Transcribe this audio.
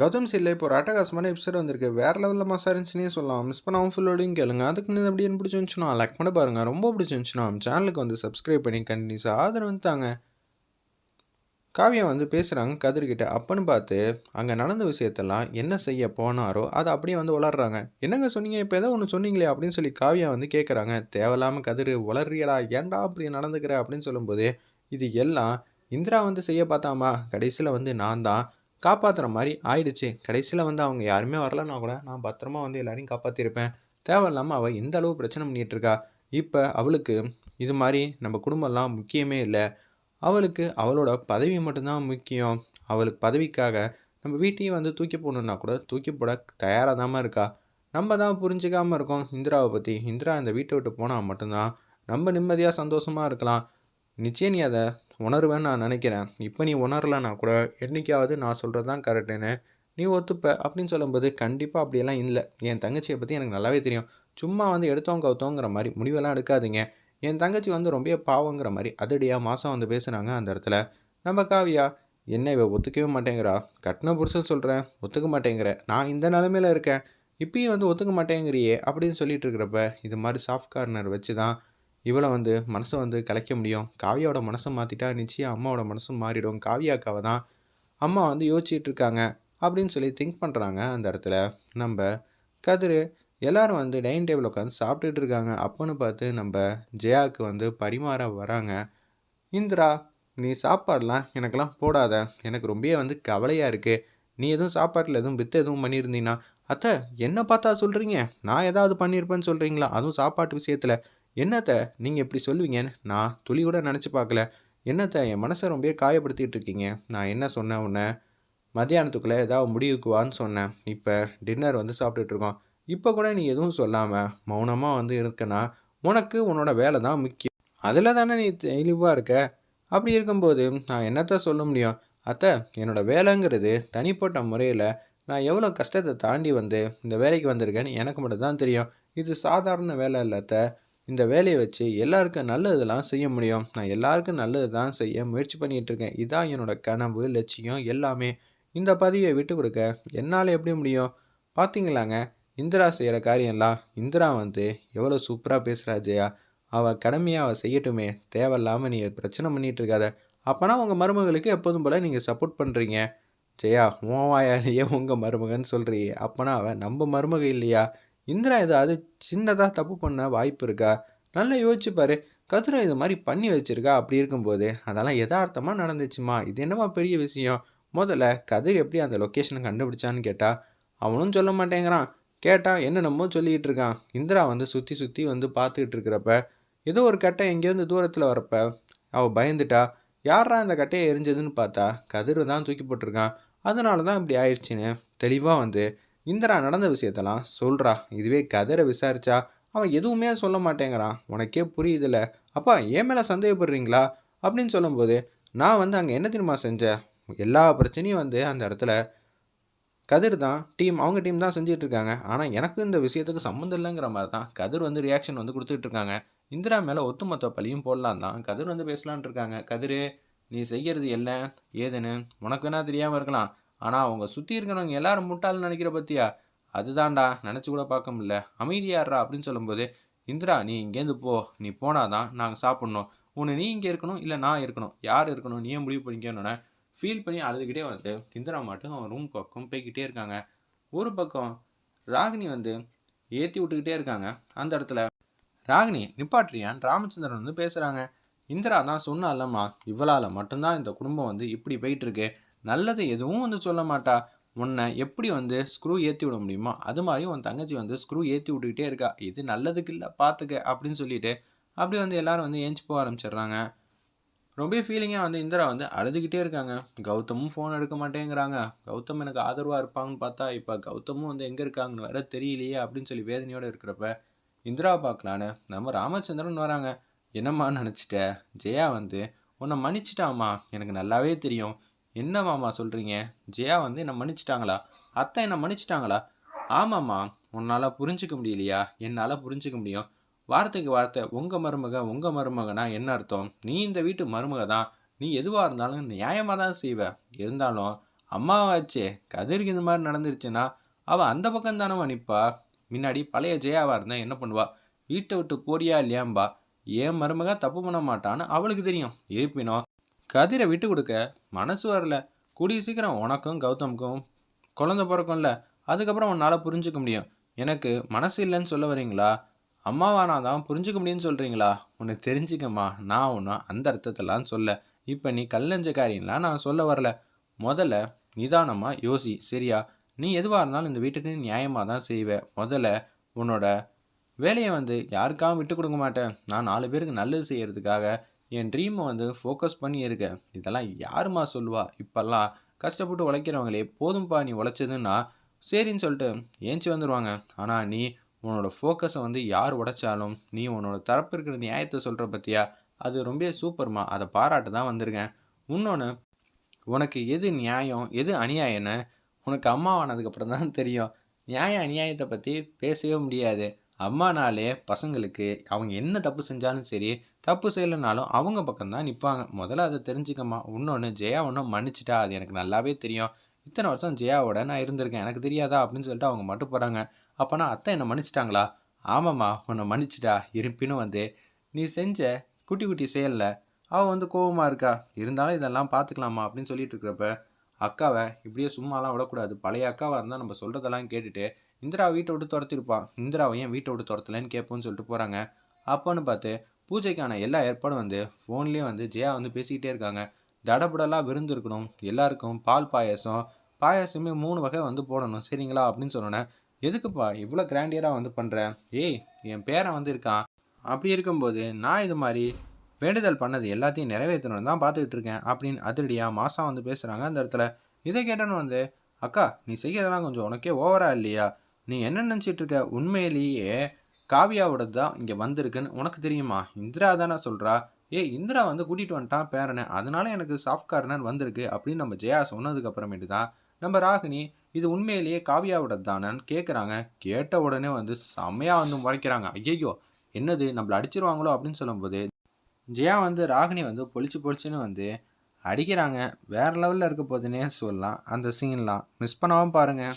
கௌதம் சீரில் இப்போ ஒரு அட்டகாசமான எபிசோட் வந்திருக்கு. வேறு லெவலில் மாசா இருந்துச்சுன்னே சொல்லலாம். மிஸ் பண்ணாமல் ஃபுல்லோடையும் கேளுங்க. அதுக்கு நீங்கள் எப்படி என்ன பிடிச்சிருந்துச்சுன்னா லைக் பண்ண பாருங்கள் ரொம்ப பிடிச்சிருந்துச்சுன்னா சேனலுக்கு வந்து சப்ஸ்கிரைப் பண்ணி கண்டினியூஸாக ஆதரவு வந்து தாங்க. காவியா வந்து பேசுகிறாங்க கதிர்கிட்ட அப்பன்னு பார்த்து அங்கே நடந்த விஷயத்தெல்லாம் என்ன செய்ய போனாரோ அதை அப்படியே வந்து உளர்றாங்க என்னங்க சொன்னீங்க? இப்போ ஏதோ ஒன்று சொன்னீங்களே அப்படின்னு சொல்லி காவியா வந்து கேட்குறாங்க தேவையில்லாமல் கதிர் உளறியடா ஏன்டா அப்படி நடந்துக்கிற? அப்படின்னு சொல்லும்போது இது எல்லாம் இந்திரா வந்து செய்ய பார்த்தாமா? கடைசியில் வந்து நான் தான். காப்பாற்றுற மாதிரி ஆயிடுச்சு. கடைசியில் வந்து அவங்க யாருமே வரலன்னா கூட நான் பத்திரமா வந்து எல்லாரையும் காப்பாற்றிருப்பேன் தேவையில்லாமல் அவள் இந்த அளவு பிரச்சனை பண்ணிகிட்டு இருக்கா இப்போ அவளுக்கு இது மாதிரி நம்ம குடும்பம்லாம் முக்கியமே இல்லை. அவளுக்கு அவளோட பதவி மட்டும்தான் முக்கியம். அவளுக்கு பதவிக்காக நம்ம வீட்டையும் வந்து தூக்கி போடணுன்னா கூட தூக்கி போட தயாராக தான் இருக்கா? நம்ம தான் புரிஞ்சுக்காமல் இருக்கோம். இந்திராவை பற்றி இந்திரா இந்த வீட்டை விட்டு போனால் மட்டும்தான் நம்ம நிம்மதியாக சந்தோஷமாக இருக்கலாம். நிச்சயம் நீ அதை உணர்வேன்னு நான் நினைக்கிறேன். இப்போ நீ உணரலைன்னா கூட என்றைக்காவது நான் சொல்கிறது தான் கரெக்டுன்னு நீ ஒத்துப்ப அப்படின்னு சொல்லும்போது கண்டிப்பாக அப்படியெல்லாம் இல்லை. என் தங்கச்சியை பற்றி எனக்கு நல்லாவே தெரியும். சும்மா வந்து எடுத்தோம் கவுத்தோங்கிற மாதிரி முடிவெல்லாம் எடுக்காதீங்க. என் தங்கச்சி வந்து ரொம்ப பாவங்கிற மாதிரி அதடியாக மாதம் வந்து பேசுகிறாங்க அந்த இடத்துல. நம்ம காவியா என்ன இவ ஒத்துக்கவே மாட்டேங்கிறா? கட்டின புருஷன் சொல்கிறேன் ஒத்துக்க மாட்டேங்கிற. நான் இந்த நிலமையில இருக்கேன். இப்பயும் வந்து ஒத்துக்க மாட்டேங்கிறியே அப்படின்னு சொல்லிட்டு இருக்கிறப்ப இது மாதிரி சாஃப்ட் கார்னர் வச்சு தான் இவளை வந்து மனசை வந்து கலைக்க முடியும். காவியாவோட மனசை மாற்றிட்டா நிச்சயம் அம்மாவோட மனசும் மாறிடும். காவியாக்காவை தான் அம்மா வந்து யோசிச்சுட்டு இருக்காங்க அப்படின்னு சொல்லி திங்க் பண்ணுறாங்க அந்த இடத்துல. நம்ம கதிர் எல்லாரும் வந்து டைனிங் டேபிள் உட்காந்து சாப்பிட்டுட்டு இருக்காங்க. அப்போன்னு பார்த்து நம்ம ஜெயாவுக்கு வந்து பரிமாற வராங்க. இந்திரா நீ சாப்பாடெலாம் எனக்கெல்லாம் போடாத. எனக்கு ரொம்பவே வந்து கவலையாக இருக்குது நீ எதுவும் சாப்பாட்டில் எதுவும் வித்து எதுவும் பண்ணியிருந்தீங்கன்னா அத்தை என்ன பார்த்தா சொல்கிறீங்க நான் ஏதாவது பண்ணியிருப்பேன்னு சொல்கிறீங்களா அதுவும் சாப்பாட்டு விஷயத்தில். என்னத்த நீங்கள் இப்படி சொல்லுவீங்கன்னு நான் துளி கூட நினச்சி பார்க்கல. என்னத்த என் மனசை ரொம்ப காயப்படுத்திகிட்டு இருக்கீங்க? நான் என்ன சொன்னேன் உன்னை? மத்தியானத்துக்குள்ளே ஏதாவது முடிவுக்கு வான்னு சொன்னேன். இப்போ டின்னர் வந்து சாப்பிட்டுட்ருக்கோம் இப்போ கூட நீ எதுவும் சொல்லாமல் மௌனமாக வந்து இருக்கனா? உனக்கு உன்னோட வேலை தான் முக்கியம். அதில் தானே நீ தெளிவாக இருக்க? அப்படி இருக்கும்போது நான் என்னத்த சொல்ல முடியும்? அத்தை என்னோடய வேலைங்கிறது தனிப்பட்ட முறையில் நான் எவ்வளோ கஷ்டத்தை தாண்டி வந்து இந்த வேலைக்கு வந்திருக்கேன்னு எனக்கு மட்டும் தான் தெரியும். இது சாதாரண வேலை இல்லாத இந்த வேலையை வச்சு எல்லாருக்கும் நல்லதெல்லாம் செய்ய முடியும். நான் எல்லாருக்கும் நல்லது தான் செய்ய முயற்சி பண்ணிகிட்டு இருக்கேன். இதான் என்னோட கனவு லட்சியம் எல்லாமே. இந்த பதவியை விட்டு கொடுக்க என்னால் எப்படி முடியும்? பார்த்தீங்களாங்க இந்திரா செய்கிற காரியம்லாம் இந்திரா வந்து எவ்வளோ சூப்பராக பேசுகிறா ஜெயா. அவள் கடமையாக அவள் செய்யட்டுமே. தேவையில்லாமல் நீ பிரச்சனை பண்ணிகிட்டு இருக்காத. அப்போனா உங்கள் மருமகளுக்கு எப்போதும் போல் நீங்கள் சப்போர்ட் பண்ணுறீங்க ஜெயா உன் வாயாலேயே உங்கள் மருமகன் சொல்கிறீ அப்போனா அவள் நம்ம மருமக இல்லையா? இந்திரா ஏதாவது சின்னதாக தப்பு பண்ண வாய்ப்பு இருக்கா? நல்லா யோசிச்சுப்பாரு கதிரா இது மாதிரி பண்ணி வச்சிருக்கா அப்படி இருக்கும்போது. அதெல்லாம் யதார்த்தமாக நடந்துச்சுமா? இது என்னவா பெரிய விஷயம்? முதல்ல கதிர் எப்படி அந்த லொக்கேஷனை கண்டுபிடிச்சான்னு கேட்டால் அவனும் சொல்ல மாட்டேங்கிறான். கேட்டால் என்னென்னமோ சொல்லிகிட்டு இருக்கான். இந்திரா வந்து சுற்றி சுற்றி வந்து பார்த்துக்கிட்டு இருக்கிறப்ப ஏதோ ஒரு கட்டை எங்கேருந்து தூரத்தில் வரப்ப அவள் பயந்துட்டா யாரா இந்த கட்டையை எரிஞ்சதுன்னு பார்த்தா? கதிர் தான் தூக்கி போட்டிருக்கான். அதனால தான் இப்படி ஆயிடுச்சுன்னு தெளிவாக வந்து இந்திரா நடந்த விஷயத்தெல்லாம் சொல்கிறா இதுவே கதிரை விசாரிச்சா அவன் எதுவுமே சொல்ல மாட்டேங்கிறான். உனக்கே புரியுதுல. அப்பா ஏன் மேலே சந்தேகப்படுறீங்களா? அப்படின்னு சொல்லும்போது நான் வந்து அங்கே என்ன தெரியுமா செஞ்சேன் எல்லா பிரச்சனையும் வந்து அந்த இடத்துல கதிர் தான் டீம் அவங்க டீம் தான் செஞ்சுட்டு இருக்காங்க ஆனால் எனக்கு இந்த விஷயத்துக்கு சம்மந்தம் இல்லைங்கிற மாதிரி தான் கதிர் வந்து ரியாக்ஷன் வந்து கொடுத்துட்டு இருக்காங்க இந்திரா மேலே ஒத்துமொத்த பழியும் போடலாம் தான். கதிர் வந்து பேசலான் இருக்காங்க கதிர் நீ செய்கிறது என்ன? ஏதுன்னு உனக்கு என்ன தெரியாமல் இருக்கலாம். ஆனால் அவங்க சுற்றி இருக்கிறவங்க எல்லாரும் முட்டாள்னு நினைக்கிற பற்றியா அதுதான்டா நினச்சி கூட பார்க்க முடியல. அமைதியாடுறா அப்படின்னு சொல்லும்போது இந்திரா நீ இங்கேருந்து போ. நீ போனாதான் நாங்கள் சாப்பிட்ணும். உன்னை நீ இங்கே இருக்கணும் இல்லை நான் இருக்கணும். யார் இருக்கணும்? நீயே முடிவு பண்ணிக்கணுன்னு ஃபீல் பண்ணி அழுதுகிட்டே வந்து இந்திரா மட்டும் அவன் ரூம் பக்கம் போய்கிட்டே இருக்காங்க. ஒரு பக்கம் ராகினி வந்து ஏற்றி விட்டுக்கிட்டே இருக்காங்க. அந்த இடத்துல ராகினி நிப்பாட்ரியான் ராமச்சந்திரன் வந்து பேசுகிறாங்க இந்திரா தான் சொன்னாலம்மா இவளால் மட்டும்தான் இந்த குடும்பம் வந்து இப்படி போயிட்டுருக்கு நல்லது எதுவும் வந்து சொல்ல மாட்டா. உன்னை எப்படி வந்து ஸ்க்ரூ ஏற்றி விட முடியுமோ அது மாதிரி உன் தங்கச்சி வந்து ஸ்க்ரூ ஏற்றி விட்டுக்கிட்டே இருக்கா. இது நல்லதுக்கு இல்லை பார்த்துக்க அப்படின்னு சொல்லிட்டு அப்படி வந்து எல்லாரும் வந்து ஏஞ்சி போக ஆரம்பிச்சிடுறாங்க. ரொம்ப ஃபீலிங்காக வந்து இந்திரா வந்து அழுதுகிட்டே இருக்காங்க. கௌதமும் ஃபோன் எடுக்க மாட்டேங்கிறாங்க. கௌதம் எனக்கு ஆதரவாக இருப்பாங்கன்னு பார்த்தா இப்போ கௌதமும் வந்து எங்கே இருக்காங்கன்னு வேற தெரியலையே அப்படின்னு சொல்லி வேதனையோடு இருக்கிறப்ப இந்திரா பார்க்கலான்னு நம்ம ராமச்சந்திரன் வராங்க. என்னம்மா நினச்சிட்ட? ஜெயா வந்து உன்னை மன்னிச்சிட்டாம்மா. எனக்கு நல்லாவே தெரியும். என்ன மாமா சொல்கிறீங்க ஜெயா வந்து என்னை மன்னிச்சிட்டாங்களா? அத்தை என்னை மன்னிச்சிட்டாங்களா? ஆமாம்மா உன்னால் புரிஞ்சிக்க முடியலையா? என்னால் புரிஞ்சிக்க முடியும். வார்த்தைக்கு வார்த்தை உங்கள் மருமக உங்கள் மருமகனா என்ன அர்த்தம்? நீ இந்த வீட்டு மருமக தான். நீ எதுவாக இருந்தாலும் நியாயமாக தான் செய்வ. இருந்தாலும் அம்மாவாச்சே கதிருக்கு இந்த மாதிரி நடந்துருச்சுன்னா அவள் அந்த பக்கம் தானவா நிற்பா முன்னாடி பழைய ஜெயாவாக இருந்தா என்ன பண்ணுவா? வீட்டை விட்டு போறியா இல்லையாம்பா? ஏன் மருமக தப்பு பண்ண மாட்டான்னு அவளுக்கு தெரியும். இருப்பினும் கதிரை விட்டு கொடுக்க மனசு வரல. கூடிய சீக்கிரம் உனக்கும் கௌதமுக்கும் குழந்தை பிறக்கும்ல அதுக்கப்புறம் உன்னால் புரிஞ்சுக்க முடியும். எனக்கு மனசு இல்லைன்னு சொல்ல வரீங்களா? நான் தான் புரிஞ்சுக்க முடியும்னு சொல்கிறீங்களா உன்னை தெரிஞ்சுக்கம்மா நான் ஒன்றும் அந்த அர்த்தத்தெல்லாம் சொல்ல. இப்போ நீ கல்லஞ்ச காரியம்லாம் நான் சொல்ல வரல. முதல்ல நிதானமாக யோசி சரியா? நீ எதுவாக இருந்தாலும் இந்த வீட்டுக்கு நியாயமாக தான் செய்வேன் முதல்ல உன்னோட வேலையை வந்து யாருக்காகவும் விட்டு கொடுக்க மாட்டேன். நான் நாலு பேருக்கு நல்லது செய்கிறதுக்காக என் ட்ரீமை வந்து ஃபோக்கஸ் பண்ணி இருக்கேன் இதெல்லாம் யாருமா சொல்லுவா? இப்போல்லாம் கஷ்டப்பட்டு உழைக்கிறவங்களே போதும்பா நீ உழைச்சதுன்னா சரின்னு சொல்லிட்டு ஏஞ்சி வந்துடுவாங்க ஆனால் நீ உன்னோட ஃபோக்கஸை வந்து யார் உடைச்சாலும் நீ உன்னோட தரப்பு இருக்கிற நியாயத்தை சொல்கிற பற்றியா அது ரொம்ப சூப்பர்மா அதை பாராட்டு தான் வந்திருக்கேன். இன்னொன்று உனக்கு எது நியாயம் எது அநியாயம்னு உனக்கு அம்மாவானதுக்கப்புறம் தான் தெரியும். நியாய அநியாயத்தை பற்றி பேசவே முடியாது. அம்மானாலே பசங்களுக்கு அவங்க என்ன தப்பு செஞ்சாலும் சரி தப்பு செய்யலைனாலும் அவங்க பக்கம்தான் நிற்பாங்க முதல்ல அதை தெரிஞ்சுக்கம்மா. இன்னொன்று ஜெயா ஒன்றும் மன்னிச்சிட்டா. அது எனக்கு நல்லாவே தெரியும். இத்தனை வருஷம் ஜெயாவோட நான் இருந்திருக்கேன். எனக்கு தெரியாதா? அப்படின்னு சொல்லிட்டு அவங்க மட்டும் போகிறாங்க அப்போனா அத்தை என்னை மன்னிச்சிட்டாங்களா? ஆமாம்மா உன்னை மன்னிச்சிட்டா. இருப்பினும் வந்து நீ செஞ்ச குட்டி குட்டி செயலில் அவள் வந்து கோவமாக இருக்கா? இருந்தாலும் இதெல்லாம் பார்த்துக்கலாமா அப்படின்னு சொல்லிட்டு இருக்கிறப்ப அக்காவை இப்படியே சும்மாலாம் விடக்கூடாது. பழைய அக்காவாக இருந்தால் நம்ம சொல்கிறதெல்லாம் கேட்டுட்டு இந்திரா வீட்டை விட்டு துரத்திருப்பா. இந்திராவை ஏன் வீட்டை விட்டு துரத்தலன்னு கேட்போன்னு சொல்லிட்டு போகிறாங்க அப்போன்னு பார்த்து பூஜைக்கான எல்லா ஏற்பாடும் வந்து ஃபோன்லேயே வந்து ஜெயா வந்து பேசிக்கிட்டே இருக்காங்க. தடபுடலாக விருந்து இருக்கணும். எல்லாருக்கும் பால் பாயாசம் பாயாசமே மூணு வகை வந்து போடணும். சரிங்களா? அப்படின்னு சொன்னோன்னே எதுக்குப்பா இவ்வளோ கிராண்டியராக வந்து பண்ணுற ஏய் என் பேரன் வந்து இருக்கான். அப்படி இருக்கும்போது நான் இது மாதிரி வேண்டுதல் பண்ணது எல்லாத்தையும் நிறைவேற்றணும்னு தான் பார்த்துக்கிட்டு இருக்கேன். அப்படின்னு அதிரடியாக மாதம் வந்து பேசுகிறாங்க அந்த இடத்துல. இதை கேட்டோன்னு வந்து அக்கா நீ செய்யறதெல்லாம் கொஞ்சம் உனக்கே ஓவரா இல்லையா? நீ என்ன நினச்சிட்டு இருக்க? உண்மையிலேயே காவியாவோடது தான் இங்கே வந்திருக்குன்னு உனக்கு தெரியுமா? இந்திரா தானே சொல்கிறா ஏ இந்திரா வந்து கூட்டிகிட்டு வந்துட்டான் பேரனை. அதனால எனக்கு சாஃப்ட் கார்னர் வந்திருக்கு அப்படின்னு நம்ம ஜெயா சொன்னதுக்கு அப்புறமேட்டு தான் நம்ம ராகினி இது உண்மையிலேயே காவியாவோட தானன்னு கேட்குறாங்க கேட்ட உடனே வந்து செம்மையாக வந்து முறைக்கிறாங்க. ஐயையோ என்னது? நம்மளை அடிச்சிருவாங்களோ அப்படின்னு சொல்லும்போது ஜெயா வந்து ராகினி வந்து பொழிச்சு பொழிச்சுன்னு வந்து அடிக்கிறாங்க. வேறு லெவலில் இருக்க போதுன்னே சொல்லலாம். அந்த சீன்லாம் மிஸ் பண்ணாமல் பாருங்கள்